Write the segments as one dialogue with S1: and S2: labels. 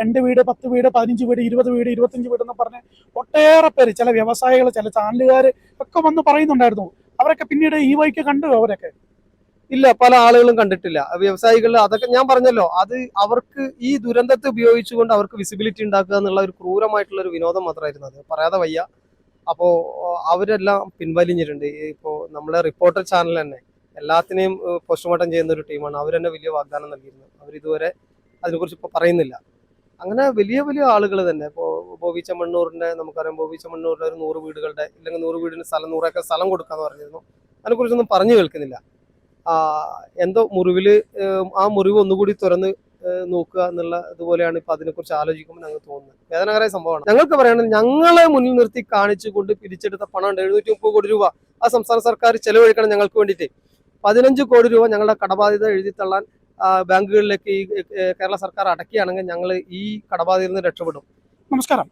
S1: രണ്ട് വീട് പത്ത് വീട് പതിനഞ്ച് വീട് ഇരുപത് വീട് ഇരുപത്തഞ്ച് വീട് എന്ന് പറഞ്ഞ് ഒട്ടേറെ പേര് ചില വ്യവസായികൾ ചില ചാനലുകാർ ഒക്കെ വന്ന് പറയുന്നുണ്ടായിരുന്നു. അവരൊക്കെ പിന്നീട് ഈ വൈക്ക് കണ്ടു അവരൊക്കെ?
S2: ഇല്ല പല ആളുകളും കണ്ടിട്ടില്ല. വ്യവസായികൾ അതൊക്കെ ഞാൻ പറഞ്ഞല്ലോ അത് അവർക്ക് ഈ ദുരന്തത്തെ ഉപയോഗിച്ചുകൊണ്ട് അവർക്ക് വിസിബിലിറ്റി ഉണ്ടാക്കുക എന്നുള്ള ഒരു ക്രൂരമായിട്ടുള്ള ഒരു വിനോദം മാത്രമായിരുന്നു അത്. പറയാതെ വയ്യ. അപ്പോൾ അവരെല്ലാം പിൻവലിഞ്ഞിട്ടുണ്ട്. ഇപ്പോൾ നമ്മളെ റിപ്പോർട്ടർ ചാനൽ തന്നെ. എല്ലാത്തിനെയും പോസ്റ്റ്മോർട്ടം ചെയ്യുന്ന ഒരു ടീമാണ്. അവർ വലിയ വാഗ്ദാനം നൽകിയിരുന്നു. അവരിതുവരെ അതിനെക്കുറിച്ച് ഇപ്പോൾ പറയുന്നില്ല. അങ്ങനെ വലിയ വലിയ ആളുകൾ തന്നെ. ഇപ്പോൾ ബോബി ചമ്മണ്ണൂറിന്റെ നമുക്കറിയാം ബോബി ചമ്മണ്ണൂറിന്റെ ഒരു നൂറ് വീടുകളുടെ ഇല്ലെങ്കിൽ നൂറ് വീടിന് സ്ഥലം നൂറേക്കർ സ്ഥലം കൊടുക്കാന്ന് പറഞ്ഞിരുന്നു. അതിനെക്കുറിച്ചൊന്നും പറഞ്ഞു കേൾക്കുന്നില്ല. എന്തോ മുറിവിൽ ആ മുറിവ് ഒന്നുകൂടി തുറന്ന് നോക്കുക എന്നുള്ള ഇതുപോലെയാണ് ഇപ്പൊ അതിനെക്കുറിച്ച് ആലോചിക്കുമ്പോൾ ഞങ്ങൾക്ക് തോന്നുന്നത്. വേദനകരമായ സംഭവമാണ്. ഞങ്ങൾക്ക് പറയുന്നത് ഞങ്ങളെ മുന്നിൽ നിർത്തി കാണിച്ചുകൊണ്ട് പിരിച്ചെടുത്ത പണമുണ്ട്. എഴുന്നൂറ്റി മുപ്പത് കോടി രൂപ ആ സംസ്ഥാന സർക്കാർ ചെലവഴിക്കണം ഞങ്ങൾക്ക് വേണ്ടിയിട്ട്. പതിനഞ്ച് കോടി രൂപ ഞങ്ങളുടെ കടബാധ്യത എഴുതി തള്ളാൻ ബാങ്കുകളിലേക്ക് ഈ കേരള സർക്കാർ അടക്കുകയാണെങ്കിൽ ഞങ്ങൾ ഈ കടബാധയിൽ നിന്ന് രക്ഷപ്പെടും.
S1: നമസ്കാരം.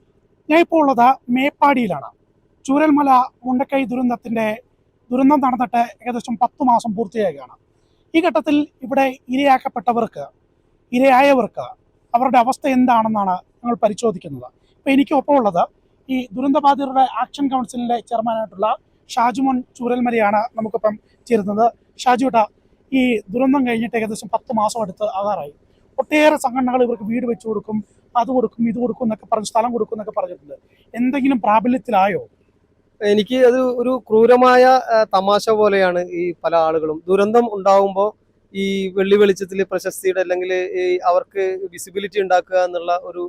S1: ഞാൻ ഇപ്പോൾ ഉള്ളത് മേപ്പാടിയിലാണ്. ചൂരൽമല മുണ്ടക്കൈ ദുരന്തത്തിന്റെ ദുരന്തം നടന്നിട്ട് ഏകദേശം പത്ത് മാസം പൂർത്തിയാകുകയാണ് ഈ ഘട്ടത്തിൽ ഇവിടെ ഇരയാക്കപ്പെട്ടവർക്ക് ഇരയായവർക്ക് അവരുടെ അവസ്ഥ എന്താണെന്നാണ് ഞങ്ങൾ പരിശോധിക്കുന്നത്. ഇപ്പൊ എനിക്ക് ഒപ്പം ഉള്ളത് ഈ ദുരന്തബാധിതരുടെ ആക്ഷൻ കൗൺസിലിന്റെ ചെയർമാനായിട്ടുള്ള ഷാജുമോൻ ചൂരൽമലയാണ് നമുക്കിപ്പം ചേരുന്നത്. ഷാജുട്ട ഈ ദുരന്തം കഴിഞ്ഞിട്ട് ഏകദേശം പത്ത് മാസം അടുത്ത് ആകാറായി. ഒട്ടേറെ സംഘടനകൾ ഇവർക്ക് വീട് വെച്ചു കൊടുക്കും അത് കൊടുക്കും ഇത് കൊടുക്കും എന്നൊക്കെ പറഞ്ഞ് സ്ഥലം കൊടുക്കും എന്നൊക്കെ പറഞ്ഞിട്ടുണ്ട്. എന്തെങ്കിലും പ്രാബല്യത്തിലായോ?
S2: എനിക്ക് അത് ഒരു ക്രൂരമായ തമാശ പോലെയാണ് ഈ പല ആളുകളും. ദുരന്തം ഉണ്ടാകുമ്പോൾ ഈ വെള്ളി വെളിച്ചത്തിൽ പ്രശസ്തിയുടെ അല്ലെങ്കിൽ അവർക്ക് വിസിബിലിറ്റി ഉണ്ടാക്കുക എന്നുള്ള ഒരു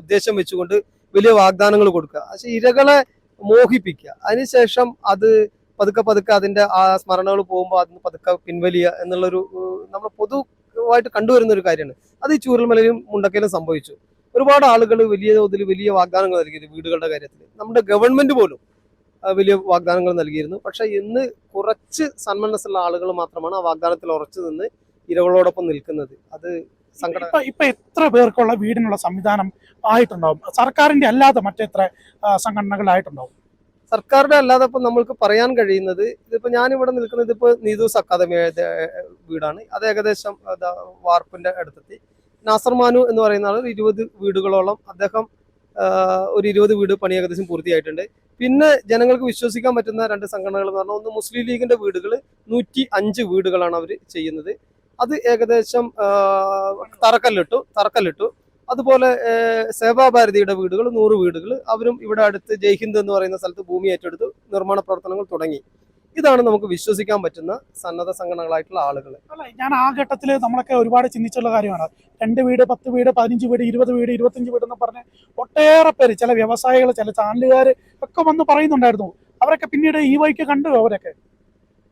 S2: ഉദ്ദേശം വെച്ചുകൊണ്ട് വലിയ വാഗ്ദാനങ്ങൾ കൊടുക്കുക. പക്ഷെ ഇരകളെ മോഹിപ്പിക്കുക. അതിനുശേഷം അത് പതുക്കെ പതുക്കെ അതിന്റെ ആ സ്മരണകൾ പോകുമ്പോൾ അതിന് പതുക്കെ പിൻവലിയ എന്നുള്ളൊരു നമ്മൾ പൊതുവായിട്ട് കണ്ടുവരുന്ന ഒരു കാര്യമാണ്. അത് ഈ ചൂരൽമലയിലും മുണ്ടക്കയിലും സംഭവിച്ചു. ഒരുപാട് ആളുകൾ വലിയ തോതിൽ വലിയ വാഗ്ദാനങ്ങൾ നൽകിയിരുന്നു വീടുകളുടെ കാര്യത്തിൽ. നമ്മുടെ ഗവൺമെന്റ് പോലും വലിയ വാഗ്ദാനങ്ങൾ നൽകിയിരുന്നു. പക്ഷേ ഇന്ന് കുറച്ച് സന്മനസ്സുള്ള ആളുകൾ മാത്രമാണ് ആ വാഗ്ദാനത്തിൽ ഉറച്ചു നിന്ന് ഇരകളോടൊപ്പം നിൽക്കുന്നത്. അത്
S1: ഇപ്പൊ ഇപ്പൊ എത്ര പേർക്കുള്ള വീടിനുള്ള സംവിധാനം ആയിട്ടുണ്ടാവും? സർക്കാരിന്റെ അല്ലാതെ മറ്റെത്ര സംഘടനകളായിട്ടുണ്ടാവും?
S2: സർക്കാരുടെ അല്ലാതെ ഇപ്പൊ നമ്മൾക്ക് പറയാൻ കഴിയുന്നത് ഇതിപ്പോ ഞാൻ ഇവിടെ നിൽക്കുന്നത് ഇപ്പൊ നീതൂസ് അക്കാദമി വീടാണ്. അത് ഏകദേശം വാർപ്പിന്റെ അടുത്തെത്തി. നാസർമാനു എന്ന് പറയുന്ന ആൾ ഇരുപത് വീടുകളോളം അദ്ദേഹം ഒരു ഇരുപത് വീട് പണി ഏകദേശം പൂർത്തിയായിട്ടുണ്ട്. പിന്നെ ജനങ്ങൾക്ക് വിശ്വസിക്കാൻ പറ്റുന്ന രണ്ട് സംഘടനകൾ എന്ന് പറഞ്ഞാൽ ഒന്ന് മുസ്ലിം ലീഗിന്റെ വീടുകൾ നൂറ്റി അഞ്ച് വീടുകളാണ് അവർ ചെയ്യുന്നത്. അത് ഏകദേശം തറക്കല്ലിട്ടു തറക്കല്ലിട്ടു. അതുപോലെ സേവാഭാരതിയുടെ വീടുകൾ നൂറ് വീടുകൾ. അവരും ഇവിടെ അടുത്ത് ജയ്ഹിന്ദ് എന്ന് പറയുന്ന സ്ഥലത്ത് ഭൂമി ഏറ്റെടുത്ത് നിർമ്മാണ പ്രവർത്തനങ്ങൾ തുടങ്ങി. ഇതാണ് നമുക്ക് വിശ്വസിക്കാൻ പറ്റുന്ന സന്നദ്ധ സംഘടനകളായിട്ടുള്ള ആളുകൾ
S1: അല്ല ഞാൻ ആ ഘട്ടത്തിൽ നമ്മളൊക്കെ ഒരുപാട് ചിന്തിച്ചുള്ള കാര്യമാണ്. രണ്ട് വീട് പത്ത് വീട് പതിനഞ്ച് വീട് ഇരുപത് വീട് ഇരുപത്തഞ്ച് വീട് എന്ന് പറഞ്ഞ് ഒട്ടേറെ പേര് ചില വ്യവസായികൾ ചില ചാനലുകാർ ഒക്കെ വന്ന് പറയുന്നുണ്ടായിരുന്നു. അവരൊക്കെ പിന്നീട് ഈ വഴിക്ക് കണ്ടു അവരൊക്കെ.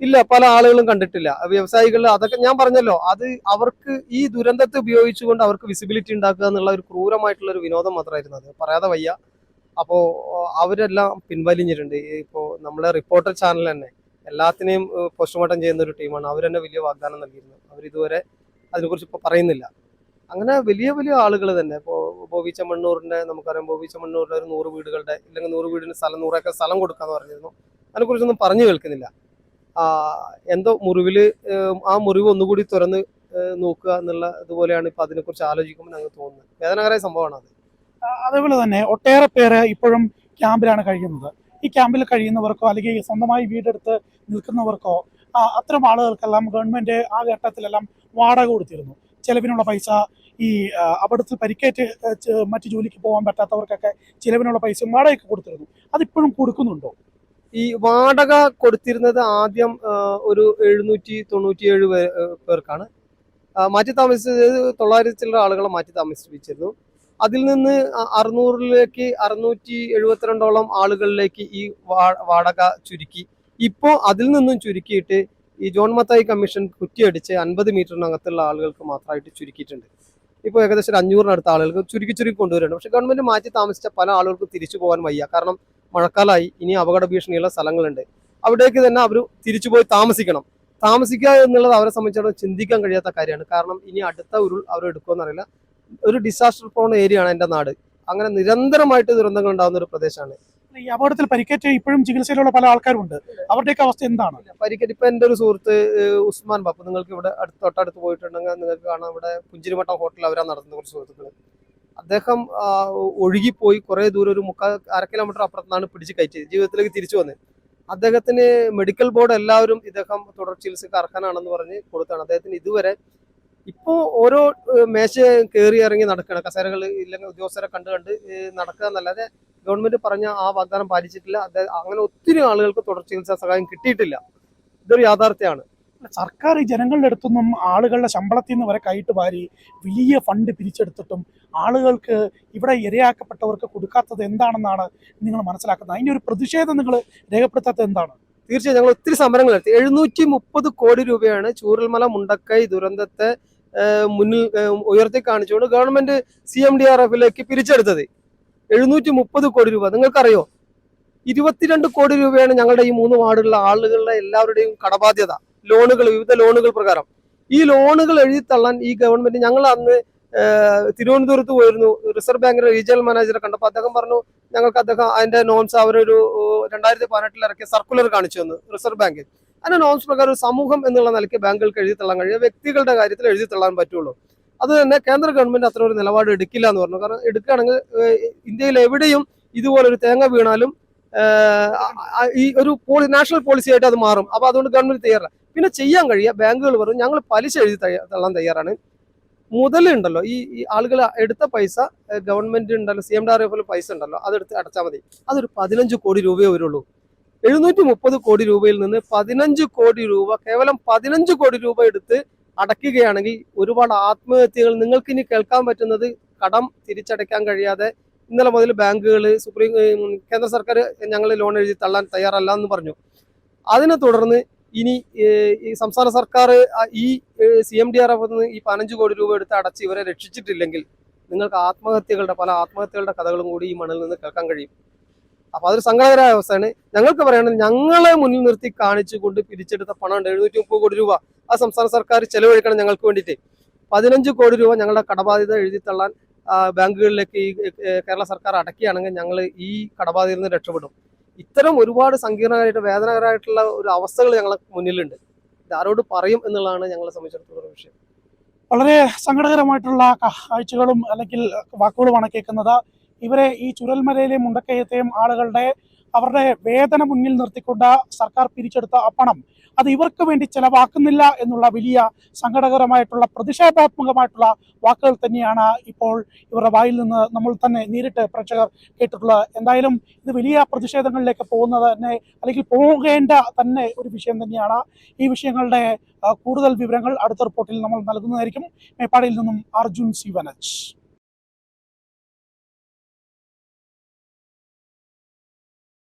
S2: ഇല്ല പല ആളുകളും കണ്ടിട്ടില്ല. വ്യവസായികൾ അതൊക്കെ ഞാൻ പറഞ്ഞല്ലോ അത് അവർക്ക് ഈ ദുരന്തത്തെ ഉപയോഗിച്ചുകൊണ്ട് അവർക്ക് വിസിബിലിറ്റി ഉണ്ടാക്കുക എന്നുള്ള ഒരു ക്രൂരമായിട്ടുള്ള ഒരു വിനോദം മാത്രമായിരുന്നു അത്. പറയാതെ വയ്യ. അപ്പോ അവരെല്ലാം പിൻവലിഞ്ഞിട്ടുണ്ട്. ഇപ്പോ നമ്മളെ റിപ്പോർട്ടർ ചാനൽ തന്നെ. എല്ലാത്തിനെയും പോസ്റ്റ്മോർട്ടം ചെയ്യുന്ന ഒരു ടീമാണ് അവർ തന്നെ വലിയ വാഗ്ദാനം നൽകിയിരുന്നു. അവരിതുവരെ അതിനെക്കുറിച്ച് ഇപ്പോൾ പറയുന്നില്ല. അങ്ങനെ വലിയ വലിയ ആളുകൾ തന്നെ. ഇപ്പോൾ ബോബി ചെമ്മണ്ണൂറിന്റെ നമുക്കറിയാം ബോബി ചെമ്മണ്ണൂരിന്റെ ഒരു നൂറ് വീടുകളുടെ ഇല്ലെങ്കിൽ നൂറ് വീടിന് സ്ഥലം നൂറേക്കർ സ്ഥലം കൊടുക്കാന്ന് പറഞ്ഞിരുന്നു. അതിനെക്കുറിച്ചൊന്നും പറഞ്ഞു കേൾക്കുന്നില്ല. എന്തോ മുറിവിൽ ആ മുറിവ് ഒന്നുകൂടി തുറന്ന് നോക്കുക എന്നുള്ള ഇതുപോലെയാണ് ഇപ്പൊ അതിനെക്കുറിച്ച് ആലോചിക്കുമ്പോൾ ഞങ്ങൾക്ക് തോന്നുന്നത്. വേദനകരമായ സംഭവമാണ് അത്.
S1: അതേപോലെ തന്നെ ഒട്ടേറെ പേര് ഇപ്പോഴും ക്യാമ്പിലാണ് കഴിയുന്നത്. ഈ ക്യാമ്പിൽ കഴിയുന്നവർക്കോ അല്ലെങ്കിൽ സ്വന്തമായി വീടെടുത്ത് നിൽക്കുന്നവർക്കോ അത്തരം ആളുകൾക്കെല്ലാം ഗവൺമെന്റ് ആ ഘട്ടത്തിലെല്ലാം വാടക കൊടുത്തിരുന്നു. ചിലവിനുള്ള പൈസ ഈ അപകടത്തിൽ പരിക്കേറ്റ് മറ്റു ജോലിക്ക് പോകാൻ പറ്റാത്തവർക്കൊക്കെ ചിലവിനുള്ള പൈസ വാടകയൊക്കെ കൊടുത്തിരുന്നു. അതിപ്പോഴും കൊടുക്കുന്നുണ്ടോ?
S2: ഈ വാടക കൊടുത്തിരുന്നത് ആദ്യം ഒരു എഴുന്നൂറ്റി തൊണ്ണൂറ്റിയേഴ് പേർക്കാണ്. മാറ്റി താമസിച്ചത് തൊള്ളായിരത്തി ചില്ലറ ആളുകളെ മാറ്റി താമസിപ്പിച്ചിരുന്നു. അതിൽ നിന്ന് അറുന്നൂറിലേക്ക് അറുന്നൂറ്റി എഴുപത്തിരണ്ടോളം ആളുകളിലേക്ക് ഈ വാടക ചുരുക്കി. ഇപ്പോൾ അതിൽ നിന്നും ചുരുക്കിയിട്ട് ഈ ജോൺ മത്തായി കമ്മീഷൻ കുറ്റിയടിച്ച് അൻപത് മീറ്ററിനകത്തുള്ള ആളുകൾക്ക് മാത്രമായിട്ട് ചുരുക്കിയിട്ടുണ്ട്. ഇപ്പോൾ ഏകദേശം അഞ്ഞൂറിനടുത്ത ആളുകൾക്ക് ചുരുക്കി ചുരുക്കി കൊണ്ടുവരുന്നുണ്ട്. പക്ഷെ ഗവൺമെന്റ് മാറ്റി താമസിച്ച പല ആളുകൾക്കും തിരിച്ചു പോകാൻ വയ്യ. കാരണം മഴക്കാലമായി ഇനി അപകട ഭീഷണിയുള്ള സ്ഥലങ്ങളുണ്ട്. അവിടേക്ക് തന്നെ അവർ തിരിച്ചുപോയി താമസിക്കണം. താമസിക്കുക എന്നുള്ളത് അവരെ സംബന്ധിച്ചിടത്തോളം ചിന്തിക്കാൻ കഴിയാത്ത കാര്യമാണ്. കാരണം ഇനി അടുത്ത ഉരുൾ അവർ എടുക്കുമെന്നറിയില്ല ഒരു ഡിസാസ്റ്റർ പ്രോൺ ഏരിയ ആണ് എന്റെ നാട്. അങ്ങനെ നിരന്തരമായിട്ട് ദുരന്തങ്ങൾ ഉണ്ടാകുന്ന ഒരു പ്രദേശമാണ്.
S1: ഈ അപകടത്തിൽ പരിക്കേറ്റ് ഇപ്പോഴും ചികിത്സയിലുള്ള പല ആൾക്കാരുണ്ട് അവരുടെയൊക്കെ അവസ്ഥ എന്താണ്?
S2: പരിക്കേറ്റ് ഇപ്പൊ എന്റെ ഒരു സുഹൃത്ത് ഉസ്മാൻ ബാപ്പു. നിങ്ങൾക്ക് ഇവിടെ അടുത്ത് തൊട്ടടുത്ത് പോയിട്ടുണ്ടെങ്കിൽ നിങ്ങൾക്ക് കാണാം. ഇവിടെ പുഞ്ചിരിമട്ടം ഹോട്ടലിൽ അവരാ നടത്തുന്ന കുറച്ച് സുഹൃത്തുക്കൾ അദ്ദേഹം ഒഴുകിപ്പോയി കുറേ ദൂരം ഒരു മുക്കാൽ അര കിലോമീറ്റർ അപ്പുറത്താണ് പിടിച്ച് കയറ്റിയത് ജീവിതത്തിലേക്ക് തിരിച്ചു വന്നത്. അദ്ദേഹത്തിന് മെഡിക്കൽ ബോർഡ് എല്ലാവരും ഇദ്ദേഹം തുടർ ചികിത്സക്ക് അർഹനാണെന്ന് പറഞ്ഞ് കൊടുത്താണ്. അദ്ദേഹത്തിന് ഇതുവരെ ഇപ്പോൾ ഓരോ മേശ കയറി ഇറങ്ങി നടക്കുകയാണ് കസേരകൾ ഇല്ലെങ്കിൽ ഉദ്യോഗസ്ഥരെ കണ്ട് കണ്ട് നടക്കുക എന്നല്ലാതെ ഗവൺമെന്റ് പറഞ്ഞ ആ വാഗ്ദാനം പാലിച്ചിട്ടില്ല. അങ്ങനെ ഒത്തിരി ആളുകൾക്ക് തുടർ ചികിത്സാ സഹായം കിട്ടിയിട്ടില്ല. ഇതൊരു യാഥാർത്ഥ്യമാണ്.
S1: സർക്കാർ ഈ ജനങ്ങളുടെ അടുത്തുനിന്നും ആളുകളുടെ ശമ്പളത്തിൽ നിന്ന് വരെ കൈയിട്ട് വാരി വലിയ ഫണ്ട് പിരിച്ചെടുത്തിട്ടും ആളുകൾക്ക് ഇവിടെ ഇരയാക്കപ്പെട്ടവർക്ക് കൊടുക്കാത്തത് എന്താണെന്നാണ് നിങ്ങൾ മനസ്സിലാക്കുന്നത്? അതിന്റെ ഒരു പ്രതിഷേധം നിങ്ങൾ രേഖപ്പെടുത്താത്തത് എന്താണ്?
S2: തീർച്ചയായും ഞങ്ങൾ ഒത്തിരി സമരങ്ങൾ നടത്തി. എഴുന്നൂറ്റി മുപ്പത് കോടി രൂപയാണ് ചൂരൽമല മുണ്ടക്കൈ ദുരന്തത്തെ മുന്നിൽ ഉയർത്തി കാണിച്ചുകൊണ്ട് government C M D R എഫിലേക്ക് പിരിച്ചെടുത്തത്. എഴുന്നൂറ്റി മുപ്പത് കോടി രൂപ. നിങ്ങൾക്കറിയോ? ഇരുപത്തിരണ്ട് കോടി രൂപയാണ് ഞങ്ങളുടെ ഈ മൂന്ന് വാർഡുകളിലെ ആളുകളുടെ എല്ലാവരുടെയും കടബാധ്യത. ലോണുകൾ വിവിധ ലോണുകൾ പ്രകാരം. ഈ ലോണുകൾ എഴുതിത്തള്ളാൻ ഈ ഗവൺമെന്റ് ഞങ്ങൾ അന്ന് തിരുവനന്തപുരത്ത് പോയിരുന്നു. റിസർവ് ബാങ്കിന്റെ റീജിയണൽ മാനേജറെ കണ്ടപ്പോൾ അദ്ദേഹം പറഞ്ഞു ഞങ്ങൾക്ക് അദ്ദേഹം അതിന്റെ നോംസ് അവരൊരു രണ്ടായിരത്തി പതിനെട്ടിൽ ഇറക്കിയ സർക്കുലർ കാണിച്ചു തന്നു റിസർവ് ബാങ്ക്. അതിന്റെ നോൺസ് പ്രകാരം സമൂഹം എന്നുള്ള നിലയ്ക്ക് ബാങ്കുകൾക്ക് എഴുതിത്തള്ളാൻ കഴിയും. വ്യക്തികളുടെ കാര്യത്തിൽ എഴുതിത്തള്ളാൻ പറ്റുള്ളൂ. അത് തന്നെ കേന്ദ്ര ഗവൺമെന്റ് അത്ര ഒരു നിലപാട് എടുക്കില്ല എന്ന് പറഞ്ഞു. കാരണം എടുക്കുകയാണെങ്കിൽ ഇന്ത്യയിൽ എവിടെയും ഇതുപോലൊരു തേങ്ങ വീണാലും ഈ ഒരു നാഷണൽ പോളിസി ആയിട്ട് അത് മാറും. അപ്പൊ അതുകൊണ്ട് ഗവൺമെന്റ് തയ്യാറാണ് പിന്നെ ചെയ്യാൻ കഴിയുക ബാങ്കുകൾ പറഞ്ഞു ഞങ്ങൾ പലിശ എഴുതി തള്ളാൻ തയ്യാറാണ്. മുതലുണ്ടല്ലോ ഈ ആളുകൾ എടുത്ത പൈസ ഗവൺമെന്റ് ഉണ്ടല്ലോ സി എം ഡി ആർ എഫിൽ പൈസ ഉണ്ടല്ലോ അതെടുത്ത് അടച്ചാൽ മതി. അതൊരു പതിനഞ്ച് കോടി രൂപയേ വരുള്ളൂ. എഴുന്നൂറ്റി മുപ്പത് കോടി രൂപയിൽ നിന്ന് പതിനഞ്ച് കോടി രൂപ കേവലം പതിനഞ്ച് കോടി രൂപ എടുത്ത് അടയ്ക്കുകയാണെങ്കിൽ ഒരുപാട് ആത്മഹത്യകൾ. നിങ്ങൾക്ക് ഇനി കേൾക്കാൻ പറ്റുന്നത് കടം തിരിച്ചടയ്ക്കാൻ കഴിയാതെ ഇന്നലെ മുതൽ ബാങ്കുകൾ സുപ്രീം കേന്ദ്ര സർക്കാർ ഞങ്ങൾ ലോൺ എഴുതി തള്ളാൻ തയ്യാറല്ല എന്ന് പറഞ്ഞു. അതിനെ തുടർന്ന് ഇനി സംസ്ഥാന സർക്കാർ ഈ C M D R F ഈ പതിനഞ്ച് കോടി രൂപ എടുത്ത് അടച്ച് ഇവരെ രക്ഷിച്ചിട്ടില്ലെങ്കിൽ നിങ്ങൾക്ക് ആത്മഹത്യകളുടെ പല ആത്മഹത്യകളുടെ കഥകളും കൂടി ഈ മണ്ണിൽ നിന്ന് കേൾക്കാൻ കഴിയും. അപ്പൊ അതൊരു സങ്കടകരമായ അവസ്ഥയാണ്. ഞങ്ങൾക്ക് പറയണത് ഞങ്ങളെ മുന്നിൽ നിർത്തി കാണിച്ചുകൊണ്ട് പിരിച്ചെടുത്ത പണമുണ്ട് എഴുന്നൂറ്റി മുപ്പത് കോടി രൂപ ആ സംസ്ഥാന സർക്കാർ ചെലവഴിക്കണം ഞങ്ങൾക്ക് വേണ്ടിയിട്ട്. പതിനഞ്ച് കോടി രൂപ ഞങ്ങളുടെ കടബാധ്യത എഴുതി തള്ളാൻ ബാങ്കുകളിലേക്ക് ഈ കേരള സർക്കാർ അടക്കുകയാണെങ്കിൽ ഞങ്ങൾ ഈ കടബാധ്യതയിൽ നിന്ന് രക്ഷപ്പെടും. ഇത്തരം ഒരുപാട് സങ്കീർണമായിട്ട് വേദനകരമായിട്ടുള്ള ഒരു അവസ്ഥകൾ ഞങ്ങളെ മുന്നിലുണ്ട്. ഇത് ആരോട് പറയും എന്നുള്ളതാണ് ഞങ്ങളെ സംബന്ധിച്ചിടത്തോളം വിഷയം.
S1: വളരെ സങ്കടകരമായിട്ടുള്ള കാഴ്ചകളും അല്ലെങ്കിൽ വാക്കുകളുമാണ് കേൾക്കുന്നത്. ഇവരെ ഈ ചുരൽമലയിലെ മുണ്ടക്കയത്തെയും ആളുകളുടെ അവരുടെ വേതന മുന്നിൽ നിർത്തിക്കൊണ്ട് സർക്കാർ പിരിച്ചെടുത്ത ആ പണം അത് ഇവർക്ക് വേണ്ടി ചെലവാക്കുന്നില്ല എന്നുള്ള വലിയ സങ്കടകരമായിട്ടുള്ള പ്രതിഷേധാത്മകമായിട്ടുള്ള വാക്കുകൾ തന്നെയാണ് ഇപ്പോൾ ഇവരുടെ വായിൽ നിന്ന് നമ്മൾ തന്നെ നേരിട്ട് പ്രേക്ഷകർ കേട്ടിട്ടുള്ളത്. എന്തായാലും ഇത് വലിയ പ്രതിഷേധങ്ങളിലേക്ക് പോകുന്നത് തന്നെ അല്ലെങ്കിൽ പോകേണ്ട തന്നെ ഒരു വിഷയം തന്നെയാണ്. ഈ വിഷയങ്ങളുടെ കൂടുതൽ വിവരങ്ങൾ അടുത്ത റിപ്പോർട്ടിൽ നമ്മൾ നൽകുന്നതായിരിക്കും. മേപ്പാടിയിൽ നിന്നും അർജുൻ സി വനജ്.